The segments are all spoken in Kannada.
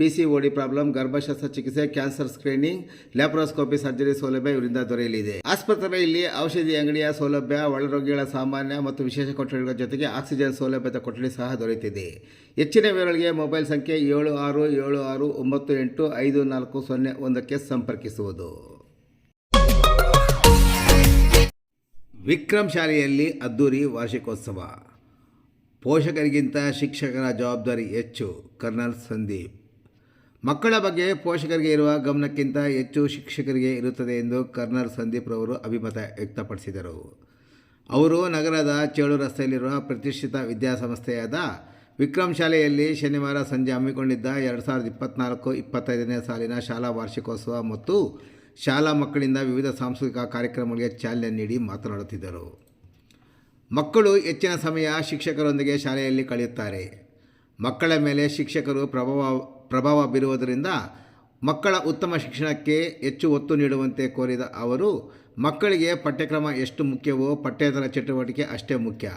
ಪಿ ಪ್ರಾಬ್ಲಮ್ ಗರ್ಭಶಸ್ತ್ರ ಚಿಕಿತ್ಸೆ ಕ್ಯಾನ್ಸರ್ ಸ್ಕ್ರೀನಿಂಗ್ ಲ್ಯಾಪ್ರೋಸ್ಕೋಪಿ ಸರ್ಜರಿ ಸೌಲಭ್ಯ ಇವರಿಂದ ದೊರೆಯಲಿದೆ. ಆಸ್ಪತ್ರೆಯಲ್ಲಿ ಔಷಧಿ ಅಂಗಡಿಯ ಸೌಲಭ್ಯ, ಒಳರೋಗಿಗಳ ಸಾಮಾನ್ಯ ಮತ್ತು ವಿಶೇಷ ಕೊಠಡಿಗಳ ಜೊತೆಗೆ ಆಕ್ಸಿಜನ್ ಸೌಲಭ್ಯದ ಕೊಠಡಿ ಸಹ ದೊರೆಯುತ್ತಿದೆ. ಹೆಚ್ಚಿನ ವಿವರಗಳಿಗೆ ಮೊಬೈಲ್ ಸಂಖ್ಯೆ ಏಳು ಆರು ಏಳು ಆರು ಒಂಬತ್ತು ಎಂಟು ಐದು ನಾಲ್ಕು ಸೊನ್ನೆ ಒಂದಕ್ಕೆ ಸಂಪರ್ಕಿಸುವುದು. ವಿಕ್ರಮ್ ಶಾಲೆಯಲ್ಲಿ ಅದ್ದೂರಿ ವಾರ್ಷಿಕೋತ್ಸವ. ಪೋಷಕರಿಗಿಂತ ಶಿಕ್ಷಕರ ಜವಾಬ್ದಾರಿ ಹೆಚ್ಚು. ಕರ್ನಲ್ ಸಂದೀಪ್. ಮಕ್ಕಳ ಬಗ್ಗೆ ಪೋಷಕರಿಗೆ ಇರುವ ಗಮನಕ್ಕಿಂತ ಹೆಚ್ಚು ಶಿಕ್ಷಕರಿಗೆ ಇರುತ್ತದೆ ಎಂದು ಕರ್ನಲ್ ಸಂದೀಪ್ ರವರು ಅಭಿಮತ ವ್ಯಕ್ತಪಡಿಸಿದರು. ಅವರು ನಗರದ ಚೇಳು ರಸ್ತೆಯಲ್ಲಿರುವ ಪ್ರತಿಷ್ಠಿತ ವಿದ್ಯಾಸಂಸ್ಥೆಯಾದ ವಿಕ್ರಮ್ ಶಾಲೆಯಲ್ಲಿ ಶನಿವಾರ ಸಂಜೆ ಹಮ್ಮಿಕೊಂಡಿದ್ದ ಎರಡು ಸಾವಿರದ ಇಪ್ಪತ್ತ್ನಾಲ್ಕು ಇಪ್ಪತ್ತೈದನೇ ಸಾಲಿನ ಶಾಲಾ ವಾರ್ಷಿಕೋತ್ಸವ ಮತ್ತು ಶಾಲಾ ಮಕ್ಕಳಿಂದ ವಿವಿಧ ಸಾಂಸ್ಕೃತಿಕ ಕಾರ್ಯಕ್ರಮಗಳಿಗೆ ಚಾಲನೆ ನೀಡಿ ಮಾತನಾಡುತ್ತಿದ್ದರು. ಮಕ್ಕಳು ಹೆಚ್ಚಿನ ಸಮಯ ಶಿಕ್ಷಕರೊಂದಿಗೆ ಶಾಲೆಯಲ್ಲಿ ಕಳೆಯುತ್ತಾರೆ. ಮಕ್ಕಳ ಮೇಲೆ ಶಿಕ್ಷಕರು ಪ್ರಭಾವ ಪ್ರಭಾವ ಬೀರುವುದರಿಂದ ಮಕ್ಕಳ ಉತ್ತಮ ಶಿಕ್ಷಣಕ್ಕೆ ಹೆಚ್ಚು ಒತ್ತು ನೀಡುವಂತೆ ಕೋರಿದ ಅವರು, ಮಕ್ಕಳಿಗೆ ಪಠ್ಯಕ್ರಮ ಎಷ್ಟು ಮುಖ್ಯವೋ ಪಠ್ಯೇತರ ಚಟುವಟಿಕೆ ಅಷ್ಟೇ ಮುಖ್ಯ.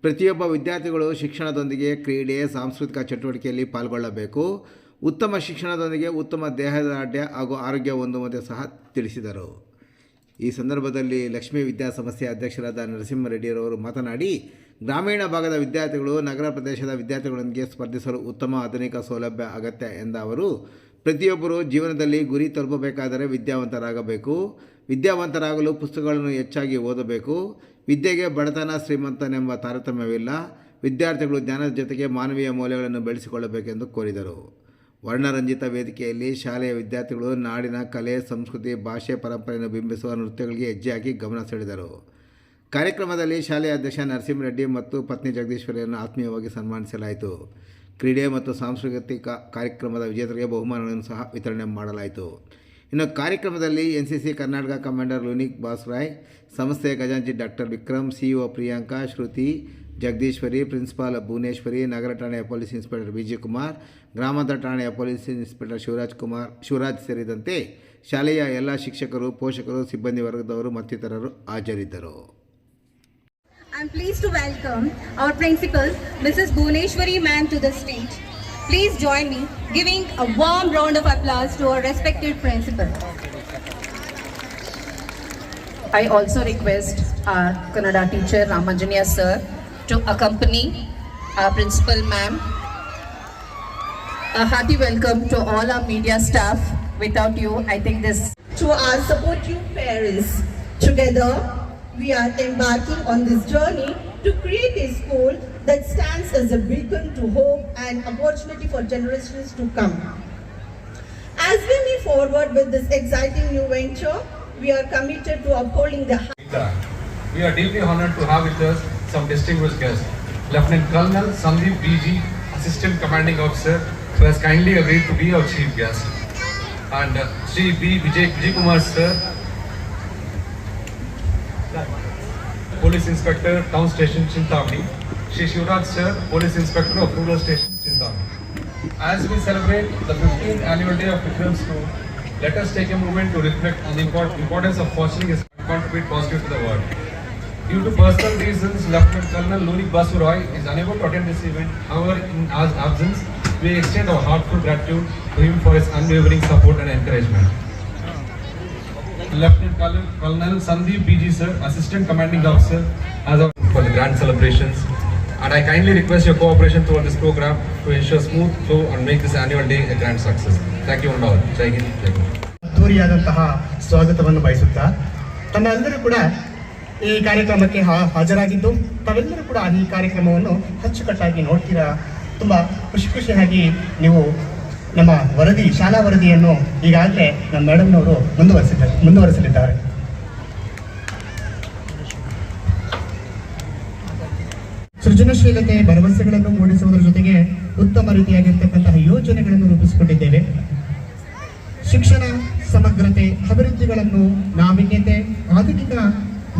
ಪ್ರತಿಯೊಬ್ಬ ವಿದ್ಯಾರ್ಥಿಗಳು ಶಿಕ್ಷಣದೊಂದಿಗೆ ಕ್ರೀಡೆ, ಸಾಂಸ್ಕೃತಿಕ ಚಟುವಟಿಕೆಯಲ್ಲಿ ಪಾಲ್ಗೊಳ್ಳಬೇಕು. ಉತ್ತಮ ಶಿಕ್ಷಣದೊಂದಿಗೆ ಉತ್ತಮ ದೇಹದಾಢ್ಯ ಹಾಗೂ ಆರೋಗ್ಯ ಹೊಂದುವಂತೆ ಸಹ ತಿಳಿಸಿದರು. ಈ ಸಂದರ್ಭದಲ್ಲಿ ಲಕ್ಷ್ಮೀ ವಿದ್ಯಾಸಂಸ್ಥೆಯ ಅಧ್ಯಕ್ಷರಾದ ನರಸಿಂಹರೆಡ್ಡಿಯವರು ಮಾತನಾಡಿ ಗ್ರಾಮೀಣ ಭಾಗದ ವಿದ್ಯಾರ್ಥಿಗಳು, ನಗರ ಪ್ರದೇಶದ ವಿದ್ಯಾರ್ಥಿಗಳೊಂದಿಗೆ ಸ್ಪರ್ಧಿಸಲು ಉತ್ತಮ ಆಧುನಿಕ ಸೌಲಭ್ಯ ಅಗತ್ಯ ಎಂದ ಅವರು, ಪ್ರತಿಯೊಬ್ಬರು ಜೀವನದಲ್ಲಿ ಗುರಿ ತಲುಪಬೇಕಾದರೆ ವಿದ್ಯಾವಂತರಾಗಬೇಕು. ವಿದ್ಯಾವಂತರಾಗಲು ಪುಸ್ತಕಗಳನ್ನು ಹೆಚ್ಚಾಗಿ ಓದಬೇಕು. ವಿದ್ಯೆಗೆ ಬಡತನ ಶ್ರೀಮಂತನೆಂಬ ತಾರತಮ್ಯವಿಲ್ಲ. ವಿದ್ಯಾರ್ಥಿಗಳು ಜ್ಞಾನದ ಜೊತೆಗೆ ಮಾನವೀಯ ಮೌಲ್ಯಗಳನ್ನು ಬೆಳೆಸಿಕೊಳ್ಳಬೇಕೆಂದು ಕೋರಿದರು. ವರ್ಣರಂಜಿತ ವೇದಿಕೆಯಲ್ಲಿ ಶಾಲೆಯ ವಿದ್ಯಾರ್ಥಿಗಳು ನಾಡಿನ ಕಲೆ, ಸಂಸ್ಕೃತಿ, ಭಾಷೆ, ಪರಂಪರೆಯನ್ನು ಬಿಂಬಿಸುವ ನೃತ್ಯಗಳಿಗೆ ಹೆಜ್ಜೆ ಹಾಕಿ ಗಮನ ಸೆಳೆದರು. ಕಾರ್ಯಕ್ರಮದಲ್ಲಿ ಶಾಲೆಯ ಅಧ್ಯಕ್ಷ ನರಸಿಂಹರೆಡ್ಡಿ ಮತ್ತು ಪತ್ನಿ ಜಗದೀಶ್ವರಿಯನ್ನು ಆತ್ಮೀಯವಾಗಿ ಸನ್ಮಾನಿಸಲಾಯಿತು. ಕ್ರೀಡೆ ಮತ್ತು ಸಾಂಸ್ಕೃತಿಕ ಕಾರ್ಯಕ್ರಮದ ವಿಜೇತರಿಗೆ ಬಹುಮಾನಗಳನ್ನು ಸಹ ವಿತರಣೆ ಮಾಡಲಾಯಿತು. ಇನ್ನು ಕಾರ್ಯಕ್ರಮದಲ್ಲಿ N C C Karnataka commander ಲುನಿಕ್ ಬಾಸ್ರಾಯ್, ಸಂಸ್ಥೆಯ ಖಜಾಂಚಿ doctor Vikram, CEO Priyanka, Shruti Jagadishwari, principal Bhuvaneshwari, ನಗರ ಠಾಣೆಯ ಪೊಲೀಸ್ ಇನ್ಸ್ಪೆಕ್ಟರ್ ವಿಜಯ್ ಕುಮಾರ್ ಗ್ರಾಮಾಂತರ ಠಾಣೆಯ ಪೊಲೀಸ್ ಇನ್ಸ್ಪೆಕ್ಟರ್ ಶಿವರಾಜ್ ಕುಮಾರ್, ಶಿವರಾಜ್ ಸೇರಿದಂತೆ ಶಾಲೆಯ ಎಲ್ಲ ಶಿಕ್ಷಕರು, ಪೋಷಕರು, ಸಿಬ್ಬಂದಿ ವರ್ಗದವರು ಮತ್ತಿತರರು ಹಾಜರಿದ್ದರು. I'm pleased to welcome our principal, Mrs. Bhuneshwari ma'am to the stage. Please join me giving a warm round of applause to our respected principal. I also request our Kannada teacher Ramanjaniya sir to accompany our principal ma'am. A hearty welcome to all our media staff. Without you, I think this to our supportive parents. Together, we are embarking on this journey to create a school that stands as a beacon to hope and opportunity for generations to come. As we move forward with this exciting new venture, we are committed to upholding the We are deeply honored to have with us some distinguished guests. Lieutenant Colonel Sandeep BG, Assistant Commanding Officer, who has kindly agreed to be our chief guest. And uh, Sri B. Vijay, Vijay Kumar Sir, Police Inspector, Town Station, Chintamani. Sri Shivraj Sir, Police Inspector of Rural Station, Chintamani. As we celebrate the 15th annual day of Vikram School, let us take a moment to reflect on the import- importance of fostering and contribute positive to the world. Due to personal reasons, Lieutenant Colonel Lunik Basu Roy is unable to attend this event. However, in our absence, we extend our heartfelt gratitude to him for his unwavering support and encouragement. Lieutenant Colonel, Colonel Sandeep BG Sir, Assistant Commanding Officer, as of for the grand celebrations. And I kindly request your cooperation throughout this program to ensure smooth flow and make this annual day a grand success. Thank you and all. Jai Hind, Jai Hind. ಅದ್ದೂರಿಯಾದಂತಹ ಸ್ವಾಗತವನ್ನು ಬಯಸುತ್ತಾ ತಮ್ಮೆಲ್ಲರೂ ಕೂಡ ಈ ಕಾರ್ಯಕ್ರಮಕ್ಕೆ ಹಾ- ಹಾಜರಾಗಿದ್ದು ತಾವೆಲ್ಲರೂ ಕೂಡ ಈ ಕಾರ್ಯಕ್ರಮವನ್ನು ಅಚ್ಚುಕಟ್ಟಾಗಿ ನೋಡ್ತೀರಾ ತುಂಬ ಖುಷಿ ಖುಷಿಯಾಗಿ ನೀವು ನಮ್ಮ ವರದಿ, ಶಾಲಾ ವರದಿಯನ್ನು ಈಗಾಗಲೇ ನಮ್ಮ ಮೇಡಮ್ನವರು ಮುಂದುವರೆಸಿದ್ದಾರೆ ಮುಂದುವರೆಸಲಿದ್ದಾರೆ. ಸೃಜನಶೀಲತೆ, ಭರವಸೆಗಳನ್ನು ಮೂಡಿಸುವುದರ ಜೊತೆಗೆ ಉತ್ತಮ ರೀತಿಯಾಗಿರ್ತಕ್ಕಂತಹ ಯೋಜನೆಗಳನ್ನು ರೂಪಿಸಿಕೊಂಡಿದ್ದೇವೆ. ಶಿಕ್ಷಣ, ಸಮಗ್ರತೆ, ಅಭಿವೃದ್ಧಿಗಳನ್ನು ನಾವೀನ್ಯತೆ, ಆಧುನಿಕ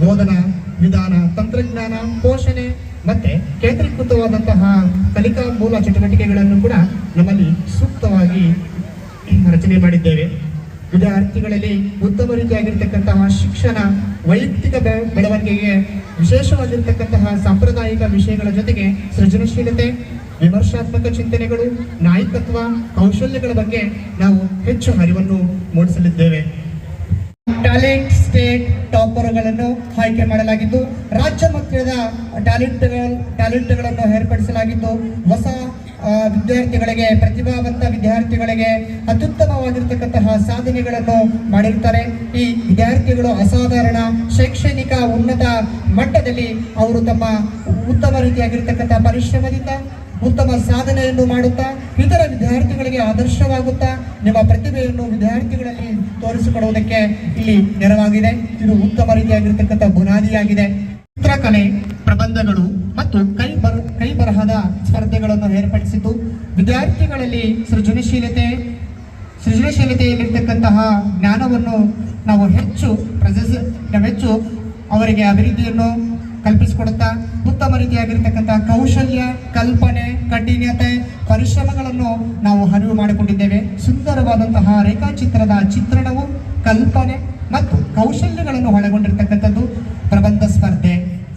ಬೋಧನಾ ವಿಧಾನ, ತಂತ್ರಜ್ಞಾನ, ಪೋಷಣೆ ಮತ್ತೆ ಕೇಂದ್ರೀಕೃತವಾದಂತಹ ಕಲಿಕಾ ಮೂಲ ಚಟುವಟಿಕೆಗಳನ್ನು ಕೂಡ ನಮ್ಮಲ್ಲಿ ಸೂಕ್ತವಾಗಿ ರಚನೆ ಮಾಡಿದ್ದೇವೆ. ವಿದ್ಯಾರ್ಥಿಗಳಲ್ಲಿ ಉತ್ತಮ ರೀತಿಯಾಗಿರ್ತಕ್ಕಂತಹ ಶಿಕ್ಷಣ, ವೈಯಕ್ತಿಕ ಬೆಳವಣಿಗೆಗೆ ವಿಶೇಷವಾಗಿರ್ತಕ್ಕಂತಹ ಸಾಂಪ್ರದಾಯಿಕ ವಿಷಯಗಳ ಜೊತೆಗೆ ಸೃಜನಶೀಲತೆ, ವಿಮರ್ಶಾತ್ಮಕ ಚಿಂತನೆಗಳು, ನಾಯಕತ್ವ, ಕೌಶಲ್ಯಗಳ ಬಗ್ಗೆ ನಾವು ಹೆಚ್ಚು ಅರಿವನ್ನು ಮೂಡಿಸಲಿದ್ದೇವೆ. ಟ್ಯಾಲೆಂಟ್ ಸ್ಟೇಟ್ ಟಾಪರ್ಗಳನ್ನು ಆಯ್ಕೆ ಮಾಡಲಾಗಿದ್ದು, ರಾಜ್ಯ ಮಟ್ಟದ ಟ್ಯಾಲೆಂಟ್ ಟ್ಯಾಲೆಂಟ್ಗಳನ್ನು ಏರ್ಪಡಿಸಲಾಗಿದ್ದು, ಹೊಸ ವಿದ್ಯಾರ್ಥಿಗಳಿಗೆ, ಪ್ರತಿಭಾವಂತ ವಿದ್ಯಾರ್ಥಿಗಳಿಗೆ ಅತ್ಯುತ್ತಮವಾಗಿರ್ತಕ್ಕಂತಹ ಸಾಧನೆಗಳನ್ನು ಮಾಡಿರ್ತಾರೆ. ಈ ವಿದ್ಯಾರ್ಥಿಗಳು ಅಸಾಧಾರಣ ಶೈಕ್ಷಣಿಕ ಉನ್ನತ ಮಟ್ಟದಲ್ಲಿ ಅವರು ತಮ್ಮ ಉತ್ತಮ ರೀತಿಯಾಗಿರ್ತಕ್ಕಂಥ ಪರಿಶ್ರಮದಿಂದ ಉತ್ತಮ ಸಾಧನೆಯನ್ನು ಮಾಡುತ್ತಾ, ಇತರ ವಿದ್ಯಾರ್ಥಿಗಳಿಗೆ ಆದರ್ಶವಾಗುತ್ತಾ, ನಿಮ್ಮ ಪ್ರತಿಭೆಯನ್ನು ವಿದ್ಯಾರ್ಥಿಗಳಲ್ಲಿ ತೋರಿಸಿಕೊಡುವುದಕ್ಕೆ ಇಲ್ಲಿ ನೆರವಾಗಿದೆ. ಇದು ಉತ್ತಮ ರೀತಿಯಾಗಿರ್ತಕ್ಕಂಥ ಬುನಾದಿಯಾಗಿದೆ. ಚಿತ್ರಕಲೆ, ಪ್ರಬಂಧಗಳು ಮತ್ತು ಕೈ ಬರ, ಕೈ ಬರಹದ ಸ್ಪರ್ಧೆಗಳನ್ನು ಏರ್ಪಡಿಸಿದ್ದು, ವಿದ್ಯಾರ್ಥಿಗಳಲ್ಲಿ ಸೃಜನಶೀಲತೆ, ಸೃಜನಶೀಲತೆಯಲ್ಲಿರ್ತಕ್ಕಂತಹ ಜ್ಞಾನವನ್ನು ನಾವು ಹೆಚ್ಚು ಪ್ರಜಸ್ ನಾವು ಹೆಚ್ಚು ಅವರಿಗೆ ಅಭಿವೃದ್ಧಿಯನ್ನು ಕಲ್ಪಿಸಿಕೊಡುತ್ತಾ ಉತ್ತಮ ರೀತಿಯಾಗಿರ್ತಕ್ಕಂತಹ ಕೌಶಲ್ಯ, ಕಲ್ಪನೆ ಕಠಿಣತೆ ಪರಿಶ್ರಮಗಳನ್ನು ನಾವು ಅರಿವು ಮಾಡಿಕೊಂಡಿದ್ದೇವೆ. ಸುಂದರವಾದಂತಹ ರೇಖಾಚಿತ್ರದ ಚಿತ್ರಣವು ಕಲ್ಪನೆ ಮತ್ತು ಕೌಶಲ್ಯಗಳನ್ನು ಒಳಗೊಂಡಿರ್ತಕ್ಕಂಥದ್ದು ಪ್ರಬಂಧ ಸ್ಪರ್ಧೆ.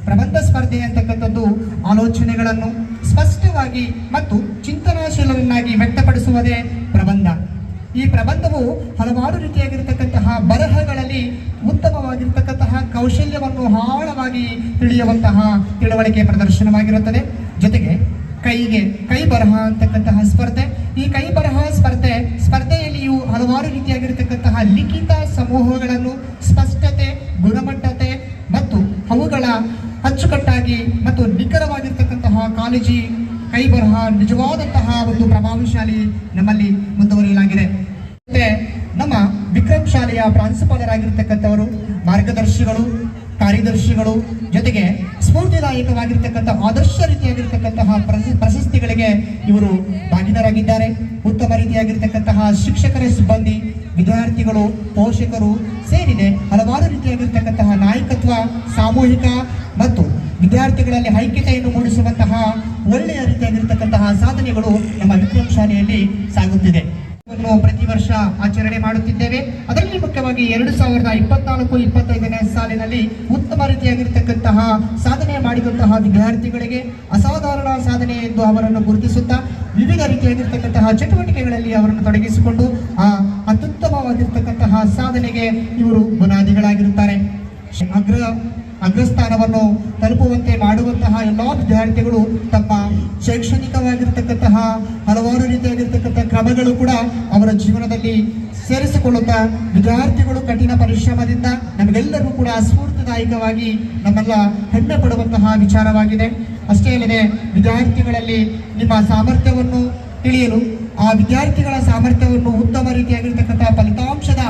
ಪ್ರಬಂಧ ಸ್ಪರ್ಧೆ ಅಂತಕ್ಕಂಥದ್ದು ಆಲೋಚನೆಗಳನ್ನು ಸ್ಪಷ್ಟವಾಗಿ ಮತ್ತು ಚಿಂತನಾಶೀಲರನ್ನಾಗಿ ವ್ಯಕ್ತಪಡಿಸುವುದೇ ಪ್ರಬಂಧ. ಈ ಪ್ರಬಂಧವು ಹಲವಾರು ರೀತಿಯಾಗಿರ್ತಕ್ಕಂತಹ ಬರಹಗಳಲ್ಲಿ ಉತ್ತಮವಾಗಿರ್ತಕ್ಕಂತಹ ಕೌಶಲ್ಯವನ್ನು ಆಳವಾಗಿ ತಿಳಿಯುವಂತಹ ತಿಳುವಳಿಕೆ ಪ್ರದರ್ಶನವಾಗಿರುತ್ತದೆ. ಜೊತೆಗೆ ಕೈಗೆ ಕೈ ಬರಹ ಅಂತಕ್ಕಂತಹ ಸ್ಪರ್ಧೆ. ಈ ಕೈ ಬರಹ ಸ್ಪರ್ಧೆ, ಸ್ಪರ್ಧೆಯಲ್ಲಿಯೂ ಹಲವಾರು ರೀತಿಯಾಗಿರ್ತಕ್ಕಂತಹ ಲಿಖಿತ ಸಮೂಹಗಳನ್ನು ಸ್ಪಷ್ಟತೆ, ಗುಣಮಟ್ಟತೆ ಮತ್ತು ಅವುಗಳ ಅಚ್ಚುಕಟ್ಟಾಗಿ ಮತ್ತು ನಿಖರವಾಗಿರ್ತಕ್ಕಂತಹ ಕಾಳಜಿ ಕೈ ಬರಹ ನಿಜವಾದಂತಹ ಒಂದು ಪ್ರಭಾವಶಾಲಿ ನಮ್ಮಲ್ಲಿ ಮುಂದುವರಿಯಲಾಗಿದೆ. ಮತ್ತೆ ನಮ್ಮ ವಿಕ್ರಮ್ ಶಾಲೆಯ ಪ್ರಾಂಶುಪಾಲರಾಗಿರ್ತಕ್ಕಂಥವರು, ಮಾರ್ಗದರ್ಶಿಗಳು, ಕಾರ್ಯದರ್ಶಿಗಳು, ಜೊತೆಗೆ ಸ್ಫೂರ್ತಿದಾಯಕವಾಗಿರ್ತಕ್ಕಂಥ ಆದರ್ಶ ರೀತಿಯಾಗಿರ್ತಕ್ಕಂತಹ ಪ್ರಶ- ಪ್ರಶಸ್ತಿಗಳಿಗೆ ಇವರು ಭಾಗಿದಾರಾಗಿದ್ದಾರೆ. ಉತ್ತಮ ರೀತಿಯಾಗಿರ್ತಕ್ಕಂತಹ ಶಿಕ್ಷಕರ ಸಿಬ್ಬಂದಿ, ವಿದ್ಯಾರ್ಥಿಗಳು, ಪೋಷಕರು ಸೇರಿದೆ. ಹಲವಾರು ರೀತಿಯಾಗಿರ್ತಕ್ಕಂತಹ ನಾಯಕತ್ವ, ಸಾಮೂಹಿಕ ಮತ್ತು ವಿದ್ಯಾರ್ಥಿಗಳಲ್ಲಿ ಐಕ್ಯತೆಯನ್ನು ಮೂಡಿಸುವಂತಹ ಒಳ್ಳೆಯ ರೀತಿಯಾಗಿರ್ತಕ್ಕಂತಹ ಸಾಧನೆಗಳು ನಮ್ಮ ವಿಕ್ರಮ್ ಶಾಲೆಯಲ್ಲಿ ಸಾಗುತ್ತಿದೆ. ಪ್ರತಿ ವರ್ಷ ಆಚರಣೆ ಮಾಡುತ್ತಿದ್ದೇವೆ. ಅದರಲ್ಲಿ ಮುಖ್ಯವಾಗಿ ಎರಡು ಸಾವಿರದ ಇಪ್ಪತ್ನಾಲ್ಕು, ಇಪ್ಪತ್ತೈದನೇ ಸಾಲಿನಲ್ಲಿ ಉತ್ತಮ ರೀತಿಯಾಗಿರ್ತಕ್ಕಂತಹ ಸಾಧನೆ ಮಾಡಿದಂತಹ ವಿದ್ಯಾರ್ಥಿಗಳಿಗೆ ಅಸಾಧಾರಣ ಸಾಧನೆ ಎಂದು ಅವರನ್ನು ಗುರುತಿಸುತ್ತಾ, ವಿವಿಧ ರೀತಿಯಾಗಿರ್ತಕ್ಕಂತಹ ಚಟುವಟಿಕೆಗಳಲ್ಲಿ ಅವರನ್ನು ತೊಡಗಿಸಿಕೊಂಡು ಆ ಅತ್ಯುತ್ತಮವಾಗಿರ್ತಕ್ಕಂತಹ ಸಾಧನೆಗೆ ಇವರು ಬುನಾದಿಗಳಾಗಿರುತ್ತಾರೆ. ಅಗ್ರ ಅಗ್ರಸ್ಥಾನವನ್ನು ತಲುಪುವಂತೆ ಮಾಡುವಂತಹ ಎಲ್ಲ ವಿದ್ಯಾರ್ಥಿಗಳು ತಮ್ಮ ಶೈಕ್ಷಣಿಕವಾಗಿರ್ತಕ್ಕಂತಹ ಹಲವಾರು ರೀತಿಯಾಗಿರ್ತಕ್ಕಂಥ ಕ್ರಮಗಳು ಕೂಡ ಅವರ ಜೀವನದಲ್ಲಿ ಸೇರಿಸಿಕೊಳ್ಳುತ್ತಾ ವಿದ್ಯಾರ್ಥಿಗಳು ಕಠಿಣ ಪರಿಶ್ರಮದಿಂದ ನಮಗೆಲ್ಲರೂ ಕೂಡ ಸ್ಫೂರ್ತಿದಾಯಕವಾಗಿ ನಮ್ಮೆಲ್ಲ ಹೆಮ್ಮೆ ಪಡುವಂತಹ ವಿಚಾರವಾಗಿದೆ. ಅಷ್ಟೇ ಅಲ್ಲದೆ ವಿದ್ಯಾರ್ಥಿಗಳಲ್ಲಿ ನಿಮ್ಮ ಸಾಮರ್ಥ್ಯವನ್ನು ತಿಳಿಯಲು ಆ ವಿದ್ಯಾರ್ಥಿಗಳ ಸಾಮರ್ಥ್ಯವನ್ನು ಉತ್ತಮ ರೀತಿಯಾಗಿರ್ತಕ್ಕಂತಹ ಫಲಿತಾಂಶದ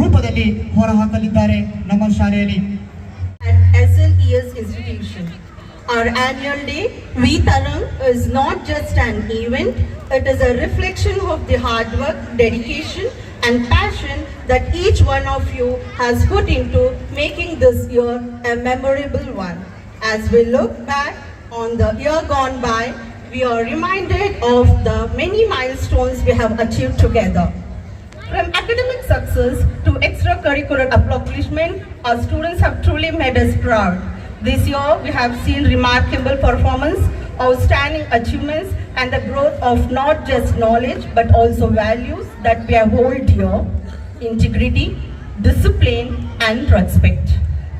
ರೂಪದಲ್ಲಿ ಹೊರಹಾಕಲಿದ್ದಾರೆ ನಮ್ಮ ಶಾಲೆಯಲ್ಲಿ. At SLES institution. Our annual day, We Tarang, is not just an event, it is a reflection of the hard work, dedication, and passion that each one of you has put into making this year a memorable one. As we look back on the year gone by, we are reminded of the many milestones we have achieved together. From academic success to extracurricular accomplishment, our students have truly made us proud. This year, we have seen remarkable performance, outstanding achievements, and the growth of not just knowledge but also values that we hold dear integrity, discipline, and respect.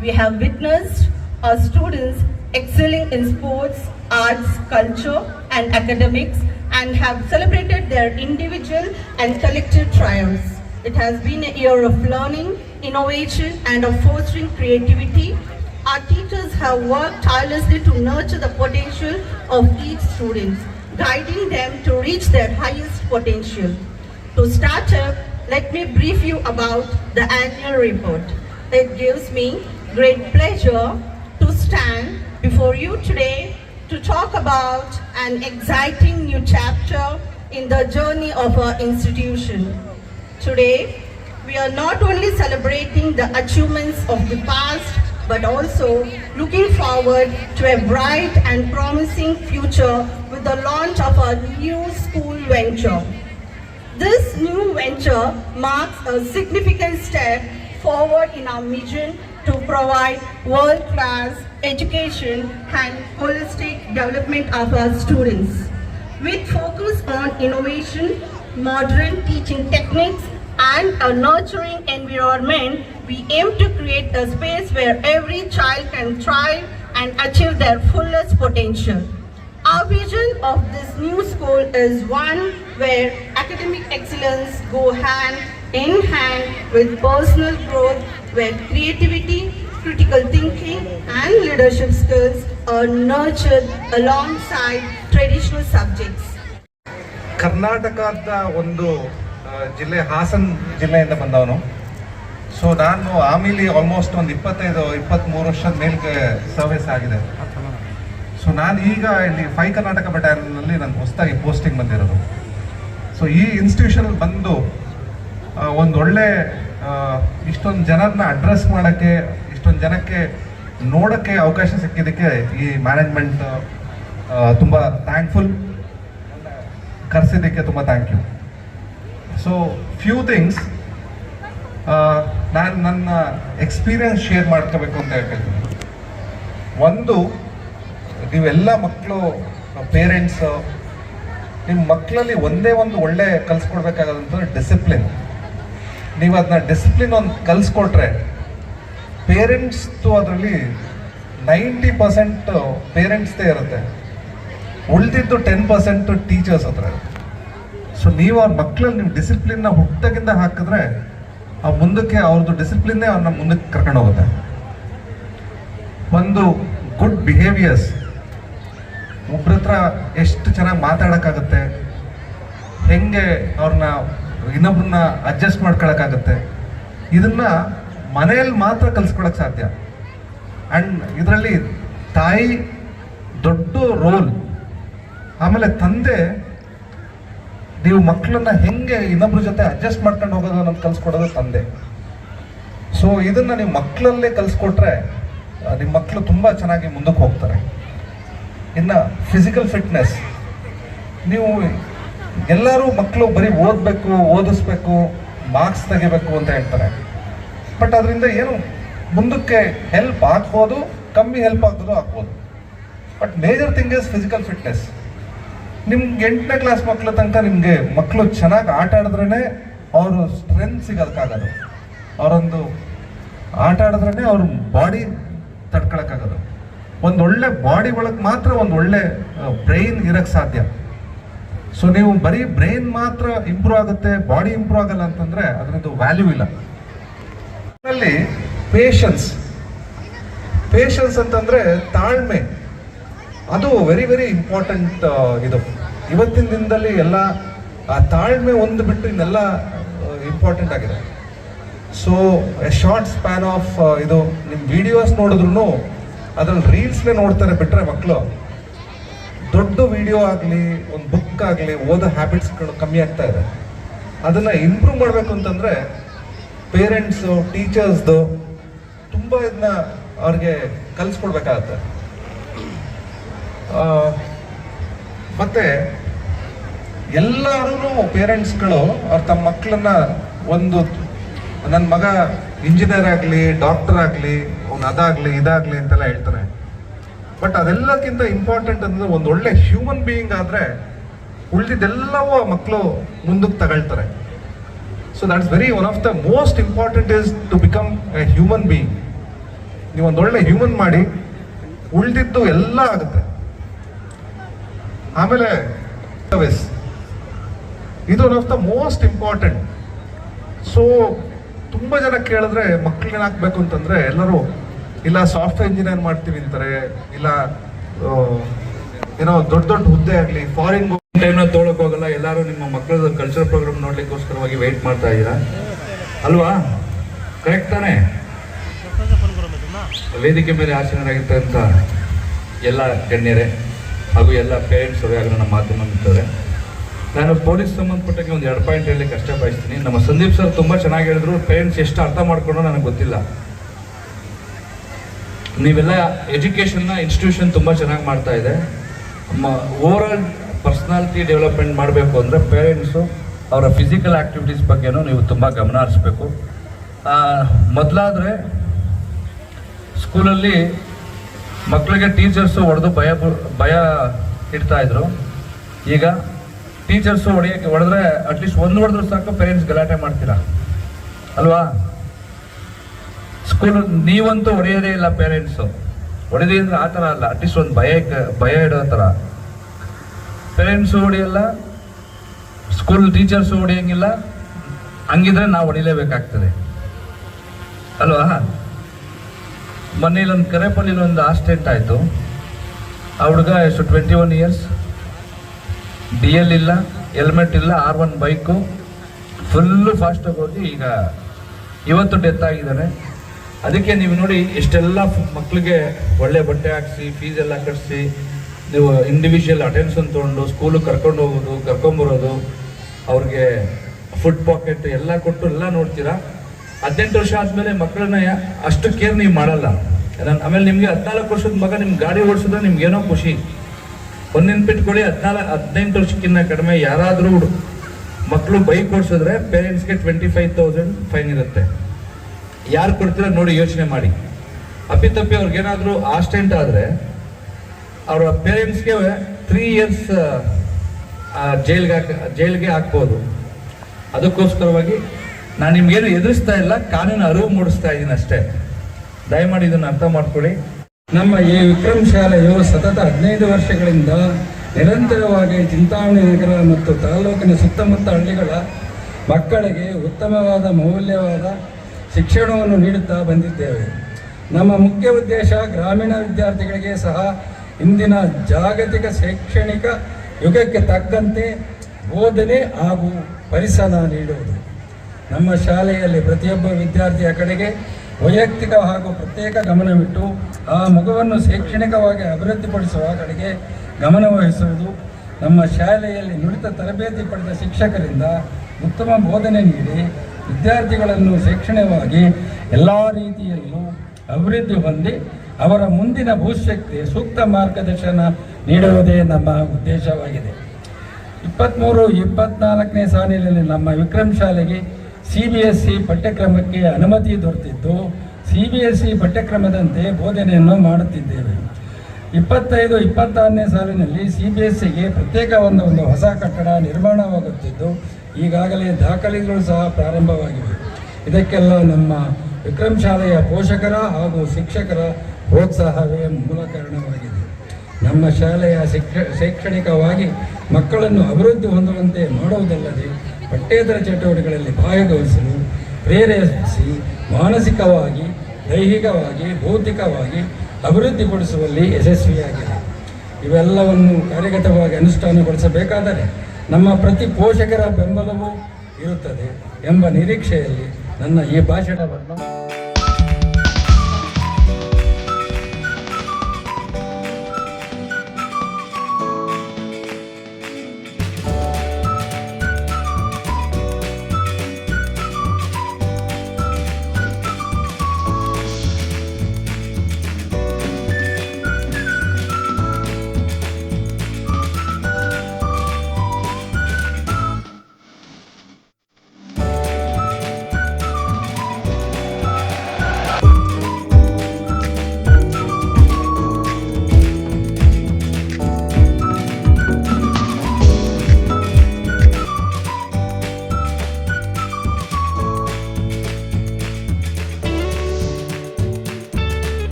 We have witnessed our students excelling in sports, arts, culture, and academics and have celebrated their individual and collective triumphs. It has been a year of learning, innovation, and of fostering creativity. Our teachers have worked tirelessly to nurture the potential of each student, guiding them to reach their highest potential. To start up, let me brief you about the annual report. It gives me great pleasure to stand before you today to talk about an exciting new chapter in the journey of our institution. Today, we are not only celebrating the achievements of the past, but also looking forward to a bright and promising future with the launch of our new school venture. This new venture marks a significant step forward in our mission to provide world-class education and holistic development of our students. With focus on innovation, modern teaching techniques, and a nurturing environment, we aim to create a space where every child can thrive and achieve their fullest potential. Our vision of this new school is one where academic excellence go hand in hand with personal growth, where creativity, critical thinking, and leadership skills are nurtured alongside traditional subjects. ಅಂತ ಒಂದು ಜಿಲ್ಲೆ ಹಾಸನ್ ಜಿಲ್ಲೆಯಿಂದ ಬಂದವನು. ಸೊ ನಾನು ಆಮೇಲೆ ಆಲ್ಮೋಸ್ಟ್ ಒಂದು ಇಪ್ಪತ್ತೈದು ಇಪ್ಪತ್ತ್ಮೂರು ವರ್ಷದ ಮೇಲೆ ಸರ್ವಿಸ್ ಆಗಿದೆ. ಸೊ ನಾನು ಈಗ ಇಲ್ಲಿ ಫೈ ಕರ್ನಾಟಕ ಬಟಾಲಿಯನ್ನಲ್ಲಿ ನಾನು ಹೊಸದಾಗಿ ಪೋಸ್ಟಿಂಗ್ ಬಂದಿರೋದು. ಸೊ ಈ ಇನ್ಸ್ಟಿಟ್ಯೂಷನಲ್ಲಿ ಬಂದು ಒಂದು ಒಳ್ಳೆ ಇಷ್ಟೊಂದು ಜನರನ್ನ ಅಡ್ರೆಸ್ ಮಾಡೋಕ್ಕೆ, ಇಷ್ಟೊಂದು ಜನಕ್ಕೆ ನೋಡೋಕ್ಕೆ ಅವಕಾಶ ಸಿಕ್ಕಿದ್ದಕ್ಕೆ ಈ ಮ್ಯಾನೇಜ್ಮೆಂಟ್ ತುಂಬ ಥ್ಯಾಂಕ್ಫುಲ್ ಕರೆಸಿದ್ದಕ್ಕೆ ತುಂಬ thank you so few things ನಾನು ನನ್ನ ಎಕ್ಸ್ಪೀರಿಯನ್ಸ್ ಶೇರ್ ಮಾಡ್ಕೋಬೇಕು ಅಂತ ಹೇಳ್ತೀನಿ. ಒಂದು, ನೀವೆಲ್ಲ ಮಕ್ಕಳು ಪೇರೆಂಟ್ಸ್ ನಿಮ್ಮ ಮಕ್ಕಳಲ್ಲಿ ಒಂದೇ ಒಂದು ಒಳ್ಳೆ ಕಲಿಸ್ಕೊಡ್ಬೇಕಾಗದಂತಂದ್ರೆ ಡಿಸಿಪ್ಲಿನ್ ನೀವು ಅದನ್ನ ಡಿಸಿಪ್ಲಿನ್ ಒಂದು ಕಲಿಸ್ಕೊಟ್ರೆ ಪೇರೆಂಟ್ಸ್ದು ಅದರಲ್ಲಿ ನೈಂಟಿ ಪರ್ಸೆಂಟ್ ಪೇರೆಂಟ್ಸ್ದೇ ಇರುತ್ತೆ. ಉಳಿದಿದ್ದು ಟೆನ್ ಪರ್ಸೆಂಟ್ ಟೀಚರ್ಸ್ ಹತ್ರ ಇರುತ್ತೆ. ಸೊ ನೀವು ಅವ್ರ ಮಕ್ಕಳಲ್ಲಿ ನೀವು ಡಿಸಿಪ್ಲಿನ್ನ ಹುಟ್ಟಗಿಂದ ಹಾಕಿದ್ರೆ, ಆ ಮುಂದಕ್ಕೆ ಅವ್ರದ್ದು ಡಿಸಿಪ್ಲಿನ್ನೇ ಅವ್ರನ್ನ ಮುಂದಕ್ಕೆ ಕರ್ಕೊಂಡು ಹೋಗುತ್ತೆ. ಒಂದು ಗುಡ್ ಬಿಹೇವಿಯರ್ಸ್ ಒಬ್ರ ಹತ್ರ ಎಷ್ಟು ಚೆನ್ನಾಗಿ ಮಾತಾಡೋಕ್ಕಾಗುತ್ತೆ, ಹೆಂಗೆ ಅವ್ರನ್ನ ಇನ್ನೊಬ್ರನ್ನ ಅಡ್ಜಸ್ಟ್ ಮಾಡ್ಕೊಳಕ್ಕಾಗತ್ತೆ. ಇದನ್ನ ಮನೆಯಲ್ಲಿ ಮಾತ್ರ ಕಲ್ಸ್ಕೊಳಕ್ ಸಾಧ್ಯ. ಆ್ಯಂಡ್ ಇದರಲ್ಲಿ ತಾಯಿ ದೊಡ್ಡ ರೋಲ್ ಆಮೇಲೆ ತಂದೆ, ನೀವು ಮಕ್ಕಳನ್ನ ಹೆಂಗೆ ಇನ್ನೊಬ್ಬರ ಜೊತೆ ಅಡ್ಜಸ್ಟ್ ಮಾಡ್ಕೊಂಡು ಹೋಗೋದು ಅನ್ನೋದು ಕಲ್ಸ್ಕೊಡೋದು ತಂದೆ. ಸೊ ಇದನ್ನ ನೀವು ಮಕ್ಕಳಲ್ಲೇ ಕಲ್ಸ್ಕೊಟ್ರೆ ನಿಮ್ಮ ಮಕ್ಕಳು ತುಂಬ ಚೆನ್ನಾಗಿ ಮುಂದಕ್ಕೆ ಹೋಗ್ತಾರೆ. ಇನ್ನು ಫಿಸಿಕಲ್ ಫಿಟ್ನೆಸ್ ನೀವು ಎಲ್ಲರೂ ಮಕ್ಕಳು ಬರೀ ಓದಬೇಕು, ಓದಿಸ್ಬೇಕು ಮಾರ್ಕ್ಸ್ ತೆಗಿಬೇಕು ಅಂತ ಹೇಳ್ತಾರೆ. ಬಟ್ ಅದರಿಂದ ಏನು? ಮುಂದಕ್ಕೆ ಹೆಲ್ಪ್ ಆಗ್ಬೋದು, ಕಮ್ಮಿ ಹೆಲ್ಪ್ ಆಗ್ತದೋ ಆಗ್ಬೋದು. But major thing is physical fitness ನಿಮ್ಗೆ ಎಂಟನೇ ಕ್ಲಾಸ್ ಮಕ್ಕಳ ತನಕ ನಿಮಗೆ ಮಕ್ಕಳು ಚೆನ್ನಾಗಿ ಆಟ ಆಡಿದ್ರೇ ಅವರು ಸ್ಟ್ರೆಂತ್ ಸಿಗೋದಕ್ಕಾಗೋದು ಅವರೊಂದು ಆಟ ಆಡಿದ್ರೇ ಅವ್ರ ಬಾಡಿ ತಡ್ಕೊಳಕ್ಕಾಗೋದು. ಒಂದು ಒಳ್ಳೆ ಬಾಡಿ ಒಳಗೆ ಮಾತ್ರ ಒಂದು ಒಳ್ಳೆ ಬ್ರೈನ್ ಇರೋಕ್ಕೆ ಸಾಧ್ಯ. ಸೊ ನೀವು ಬರೀ ಬ್ರೈನ್ ಮಾತ್ರ ಇಂಪ್ರೂವ್ ಆಗುತ್ತೆ ಬಾಡಿ ಇಂಪ್ರೂವ್ ಆಗಲ್ಲ ಅಂತಂದ್ರೆ ಅದರದ್ದು ವ್ಯಾಲ್ಯೂ ಇಲ್ಲ. ಅದರಲ್ಲಿ ಪೇಷನ್ಸ್ ಪೇಷನ್ಸ್ ಅಂತಂದ್ರೆ ತಾಳ್ಮೆ. ಅದು ವೆರಿ ವೆರಿ ಇಂಪಾರ್ಟೆಂಟ್ ಇದು. ಇವತ್ತಿನ ದಿನದಲ್ಲಿ ಎಲ್ಲ, ಆ ತಾಳ್ಮೆ ಒಂದು ಬಿಟ್ಟು ಇನ್ನೆಲ್ಲ ಇಂಪಾರ್ಟೆಂಟ್ ಆಗಿದೆ. So a short span of ಇದು ನಿಮ್ಮ ವಿಡಿಯೋಸ್ ನೋಡಿದ್ರು ಅದ್ರಲ್ಲಿ ರೀಲ್ಸ್ನೇ ನೋಡ್ತಾರೆ ಬಿಟ್ಟರೆ ಮಕ್ಕಳು ದೊಡ್ಡ ವಿಡಿಯೋ ಆಗಲಿ, ಒಂದು ಬುಕ್ ಆಗಲಿ, ಓದೋ ಹ್ಯಾಬಿಟ್ಸ್ಗಳು ಕಮ್ಮಿ ಆಗ್ತಾ ಇದೆ. ಅದನ್ನು ಇಂಪ್ರೂವ್ ಮಾಡಬೇಕು ಅಂತಂದರೆ ಪೇರೆಂಟ್ಸು ಟೀಚರ್ಸ್ದು ತುಂಬ ಇದನ್ನ ಅವ್ರಿಗೆ ಕಲಿಸ್ಕೊಡ್ಬೇಕಾಗತ್ತೆ. ಮತ್ತು ಎಲ್ಲರೂ ಪೇರೆಂಟ್ಸ್ಗಳು ಅವ್ರು ತಮ್ಮ ಮಕ್ಕಳನ್ನ ಒಂದು ನನ್ನ ಮಗ ಇಂಜಿನಿಯರ್ ಆಗಲಿ ಡಾಕ್ಟರ್ ಆಗಲಿ, ಅವ್ನು ಅದಾಗಲಿ, ಇದಾಗಲಿ ಅಂತೆಲ್ಲ ಹೇಳ್ತಾರೆ. ಬಟ್ ಅದೆಲ್ಲಕ್ಕಿಂತ ಇಂಪಾರ್ಟೆಂಟ್ ಅಂದ್ರೆ ಒಂದು ಒಳ್ಳೆ ಹ್ಯೂಮನ್ ಬೀಯಿಂಗ್ ಆದರೆ ಉಳಿದಿದ್ದೆಲ್ಲವೂ ಆ ಮಕ್ಕಳು ಮುಂದಕ್ಕೆ ತಗೊಳ್ತಾರೆ. So that's very one of the most important is to become a human being ನೀವು ಒಂದು ಒಳ್ಳೆ ಹ್ಯೂಮನ್ ಮಾಡಿ ಉಳಿದಿದ್ದು ಎಲ್ಲ ಆಗುತ್ತೆ. ಆಮೇಲೆ ಸರ್ವಿಸ್ ಇದು one of the most important so ತುಂಬ ಜನ ಕೇಳಿದ್ರೆ ಮಕ್ಕಳು ಹಾಕ್ಬೇಕು ಅಂತಂದರೆ ಎಲ್ಲರೂ ಇಲ್ಲ ಸಾಫ್ಟ್ವೇರ್ ಇಂಜಿನಿಯರ್ ಮಾಡ್ತೀವಿ ಅಂತಾರೆ. ಇಲ್ಲ ಏನೋ ದೊಡ್ಡ ದೊಡ್ಡ ಹುದ್ದೆ ಆಗಲಿ ಫಾರಿನ್ ಟೈಮ್ನ ತೊಗೊಳಕ್ ಹೋಗಲ್ಲ. ಎಲ್ಲರೂ ನಿಮ್ಮ ಮಕ್ಕಳ ಕಲ್ಚರ್ ಪ್ರೋಗ್ರಾಮ್ ನೋಡ್ಲಿಕ್ಕೋಸ್ಕರವಾಗಿ ವೆಯ್ಟ್ ಮಾಡ್ತಾ ಇದ್ದೀರಾ? ಅಲ್ವಾ? ಕರೆಕ್ಟ್ ತಾನೇ? ವೇದಿಕೆ ಮೇಲೆ ಆಸೀನರಾಗಿರ್ತಕ್ಕಂಥ ಎಲ್ಲ ಗಣ್ಯರೇ ಹಾಗೂ ಎಲ್ಲ ಪೇರೆಂಟ್ಸ್ ಹಾಗೂ ನಮ್ಮ ಮಾಧ್ಯಮ ಇರ್ತಾರೆ ನಾನು ಪೊಲೀಸ್ ಸಂಬಂಧಪಟ್ಟಂಗೆ ಒಂದು ಎರಡು ಪಾಯಿಂಟ್ ಹೇಳಲಿಕ್ಕೆ ಕಷ್ಟ ಬಯಸ್ತೀನಿ ನಮ್ಮ ಸಂದೀಪ್ ಸರ್ ತುಂಬ ಚೆನ್ನಾಗಿ ಹೇಳಿದ್ರು. ಪೇರೆಂಟ್ಸ್ ಎಷ್ಟು ಅರ್ಥ ಮಾಡ್ಕೊಂಡು ನನಗೆ ಗೊತ್ತಿಲ್ಲ. ನೀವೆಲ್ಲ ಎಜುಕೇಷನ್ನ ಇನ್ಸ್ಟಿಟ್ಯೂಷನ್ ತುಂಬ ಚೆನ್ನಾಗಿ ಮಾಡ್ತಾ ಇದೆ. ಓವರ್ ಆಲ್ ಪರ್ಸ್ನಾಲಿಟಿ ಡೆವಲಪ್ಮೆಂಟ್ ಮಾಡಬೇಕು ಅಂದರೆ ಪೇರೆಂಟ್ಸು ಅವರ ಫಿಸಿಕಲ್ ಆ್ಯಕ್ಟಿವಿಟೀಸ್ ಬಗ್ಗೆನೂ ನೀವು ತುಂಬ ಗಮನ ಹರಿಸ್ಬೇಕು. ಮೊದಲಾದರೆ ಸ್ಕೂಲಲ್ಲಿ ಮಕ್ಕಳಿಗೆ ಟೀಚರ್ಸು ಹೊಡೆದು ಭಯ ಭಯ ಇಡ್ತಾಯಿದ್ರು ಈಗ ಟೀಚರ್ಸು ಹೊಡೆಯೋಕ್ಕೆ, ಹೊಡೆದ್ರೆ ಅಟ್ಲೀಸ್ಟ್ ಒಂದು ಹೊಡೆದ್ರು ಸಾಕು ಪೇರೆಂಟ್ಸ್ ಗಲಾಟೆ ಮಾಡ್ತೀರಾ? ಅಲ್ವಾ? ಸ್ಕೂಲ್ ನೀವಂತೂ ಹೊಡೆಯೋದೇ ಇಲ್ಲ ಪೇರೆಂಟ್ಸು ಹೊಡೆದಿ ಅಂದ್ರೆ ಆ ಥರ ಅಲ್ಲ ಅಟ್ಲೀಸ್ಟ್ ಒಂದು ಭಯ ಭಯ ಇಡೋ ಥರ. ಪೇರೆಂಟ್ಸು ಹೊಡೆಯಲ್ಲ ಸ್ಕೂಲ್ ಟೀಚರ್ಸು ಹೊಡೆಯಂಗಿಲ್ಲ, ಹಂಗಿದ್ರೆ ನಾವು ಹೊಡಿಲೇಬೇಕಾಗ್ತದೆ. ಅಲ್ವಾ? ಮೊನ್ನೆ ಇಲ್ಲೊಂದು ಕರೆಪಲ್ಲಿ ಒಂದು ಆಕ್ಸಿಡೆಂಟ್ ಆಯಿತು. ಆ ಹುಡುಗ ಎಷ್ಟು twenty one years D L ಇಲ್ಲ ಹೆಲ್ಮೆಟ್ ಇಲ್ಲ ಆರ್ ಒನ್ ಬೈಕು ಫುಲ್ಲು ಫಾಸ್ಟಾಗಿ ಹೋಗಿ ಈಗ, ಇವತ್ತು ಡೆತ್ ಆಗಿದ್ದಾನೆ. ಅದಕ್ಕೆ ನೀವು ನೋಡಿ, ಇಷ್ಟೆಲ್ಲ ಮಕ್ಕಳಿಗೆ ಒಳ್ಳೆ ಬಟ್ಟೆ ಹಾಕ್ಸಿ ಫೀಸ್ ಎಲ್ಲ ಕಟ್ಟಿಸಿ ನೀವು ಇಂಡಿವಿಜುವಲ್ ಅಟೆನ್ಷನ್ ತೊಗೊಂಡು ಸ್ಕೂಲಿಗೆ ಕರ್ಕೊಂಡು ಹೋಗೋದು ಕರ್ಕೊಂಬರೋದು ಅವ್ರಿಗೆ ಫುಡ್ ಪಾಕೆಟ್ ಎಲ್ಲ ಕೊಟ್ಟು ಎಲ್ಲ ನೋಡ್ತೀರಾ? ಹದಿನೆಂಟು ವರ್ಷ ಆದಮೇಲೆ ಮಕ್ಕಳನ್ನ ಅಷ್ಟು ಕೇರ್ ನೀವು ಮಾಡಲ್ಲ. ನಾನು ಆಮೇಲೆ ನಿಮಗೆ ಹದಿನಾಲ್ಕು ವರ್ಷದ ಮಗ ನಿಮ್ಮ ಗಾಡಿ ಓಡಿಸಿದ್ರೆ ನಿಮ್ಗೆ ಏನೋ ಖುಷಿ. ಒಂದು ನೆನ್ಪಿಟ್ಕೊಳ್ಳಿ ಹದಿನಾಲ್ಕು ಹದಿನೆಂಟು ವರ್ಷಕ್ಕಿಂತ ಕಡಿಮೆ ಯಾರಾದರೂ ಮಕ್ಕಳು ಬೈಕ್ ಓಡಿಸಿದ್ರೆ ಪೇರೆಂಟ್ಸ್ಗೆ ಟ್ವೆಂಟಿ ಫೈವ್ ತೌಸಂಡ್ ಫೈನ್ ಇರುತ್ತೆ. ಯಾರು ಕೊಡ್ತೀರ ನೋಡಿ ಯೋಚನೆ ಮಾಡಿ. ಅಪ್ಪಿತಪ್ಪಿ ಅವ್ರಿಗೇನಾದರೂ ಆಸ್ಟೆಂಟ್ ಆದರೆ, ಅವರ ಪೇರೆಂಟ್ಸ್ಗೆ ತ್ರೀ ಇಯರ್ಸ್ ಜೈಲ್ಗೆ ಹಾಕ ಜೈಲ್ಗೆ ಹಾಕ್ಬೋದು. ಅದಕ್ಕೋಸ್ಕರವಾಗಿ ನಾನು ನಿಮ್ಗೇನು ಎದುರಿಸ್ತಾ ಇಲ್ಲ, ಕಾನೂನು ಅರಿವು ಮೂಡಿಸ್ತಾ ಇದ್ದೀನಿ ಅಷ್ಟೇ. ದಯಮಾಡಿ ಇದನ್ನು ಅರ್ಥ ಮಾಡ್ಕೊಳ್ಳಿ. ನಮ್ಮ ಈ ವಿಕ್ರಮ್ ಶಾಲೆಯು ಸತತ ಹದಿನೈದು ವರ್ಷಗಳಿಂದ ನಿರಂತರವಾಗಿ ಚಿಂತಾಮಣಿ ನಗರ ಮತ್ತು ತಾಲೂಕಿನ ಸುತ್ತಮುತ್ತ ಹಳ್ಳಿಗಳ ಮಕ್ಕಳಿಗೆ ಉತ್ತಮವಾದ ಮೌಲ್ಯವಾದ ಶಿಕ್ಷಣವನ್ನು ನೀಡುತ್ತಾ ಬಂದಿದ್ದೇವೆ. ನಮ್ಮ ಮುಖ್ಯ ಉದ್ದೇಶ ಗ್ರಾಮೀಣ ವಿದ್ಯಾರ್ಥಿಗಳಿಗೆ ಸಹ ಇಂದಿನ ಜಾಗತಿಕ ಶೈಕ್ಷಣಿಕ ಯುಗಕ್ಕೆ ತಕ್ಕಂತೆ ಬೋಧನೆ ಹಾಗೂ ಪರಿಸರ ನೀಡುವುದು. ನಮ್ಮ ಶಾಲೆಯಲ್ಲಿ ಪ್ರತಿಯೊಬ್ಬ ವಿದ್ಯಾರ್ಥಿಯ ಕಡೆಗೆ ವೈಯಕ್ತಿಕ ಹಾಗೂ ಪ್ರತ್ಯೇಕ ಗಮನವಿಟ್ಟು ಆ ಮಗುವನ್ನು ಶೈಕ್ಷಣಿಕವಾಗಿ ಅಭಿವೃದ್ಧಿಪಡಿಸುವ ಕಡೆಗೆ ಗಮನವಹಿಸುವುದು ನಮ್ಮ ಶಾಲೆಯಲ್ಲಿ ನುರಿತ ತರಬೇತಿ ಪಡೆದ ಶಿಕ್ಷಕರಿಂದ ಉತ್ತಮ ಬೋಧನೆ ನೀಡಿ ವಿದ್ಯಾರ್ಥಿಗಳನ್ನು ಶೈಕ್ಷಣಿಕವಾಗಿ ಎಲ್ಲ ರೀತಿಯಲ್ಲೂ ಅಭಿವೃದ್ಧಿ ಹೊಂದಿ ಅವರ ಮುಂದಿನ ಭವಿಷ್ಯಕ್ಕೆ ಸೂಕ್ತ ಮಾರ್ಗದರ್ಶನ ನೀಡುವುದೇ ನಮ್ಮ ಉದ್ದೇಶವಾಗಿದೆ. ಇಪ್ಪತ್ತ್ಮೂರು ಇಪ್ಪತ್ನಾಲ್ಕನೇ ಸಾಲಿನಲ್ಲಿ ನಮ್ಮ ವಿಕ್ರಮ್ ಶಾಲೆಗೆ ಸಿ ಬಿ ಎಸ್ ಸಿ ಪಠ್ಯಕ್ರಮಕ್ಕೆ ಅನುಮತಿ ದೊರೆತಿದ್ದು, ಸಿ ಬಿ ಎಸ್ ಸಿ ಪಠ್ಯಕ್ರಮದಂತೆ ಬೋಧನೆಯನ್ನು ಮಾಡುತ್ತಿದ್ದೇವೆ. ಇಪ್ಪತ್ತೈದು, ಇಪ್ಪತ್ತಾರನೇ ಸಾಲಿನಲ್ಲಿ ಸಿ ಬಿ ಎಸ್ ಸಿಗೆ ಪ್ರತ್ಯೇಕ ಒಂದು ಒಂದು ಹೊಸ ಕಟ್ಟಡ ನಿರ್ಮಾಣವಾಗುತ್ತಿದ್ದು ಈಗಾಗಲೇ ದಾಖಲೆಗಳು ಸಹ ಪ್ರಾರಂಭವಾಗಿವೆ. ಇದಕ್ಕೆಲ್ಲ ನಮ್ಮ ವಿಕ್ರಮ್ ಶಾಲೆಯ ಪೋಷಕರ ಹಾಗೂ ಶಿಕ್ಷಕರ ಪ್ರೋತ್ಸಾಹವೇ ಮೂಲ ಕಾರಣವಾಗಿದೆ. ನಮ್ಮ ಶಾಲೆಯ ಶಿಕ್ಷ, ಶೈಕ್ಷಣಿಕವಾಗಿ ಮಕ್ಕಳನ್ನು ಅಭಿವೃದ್ಧಿ ಹೊಂದುವಂತೆ ಮಾಡುವುದಲ್ಲದೆ ಪಠ್ಯೇತರ ಚಟುವಟಿಕೆಗಳಲ್ಲಿ ಭಾಗವಹಿಸಲು ಪ್ರೇರೇಪಿಸಿ ಮಾನಸಿಕವಾಗಿ, ದೈಹಿಕವಾಗಿ ಭೌತಿಕವಾಗಿ ಅಭಿವೃದ್ಧಿಪಡಿಸುವಲ್ಲಿ ಯಶಸ್ವಿಯಾಗಿದೆ. ಇವೆಲ್ಲವನ್ನು ಕಾರ್ಯಗತವಾಗಿ ಅನುಷ್ಠಾನಗೊಳಿಸಬೇಕಾದರೆ ನಮ್ಮ ಪ್ರತಿ ಪೋಷಕರ ಬೆಂಬಲವೂ ಇರುತ್ತದೆ ಎಂಬ ನಿರೀಕ್ಷೆಯಲ್ಲಿ ನನ್ನ ಈ ಭಾಷಣವನ್ನು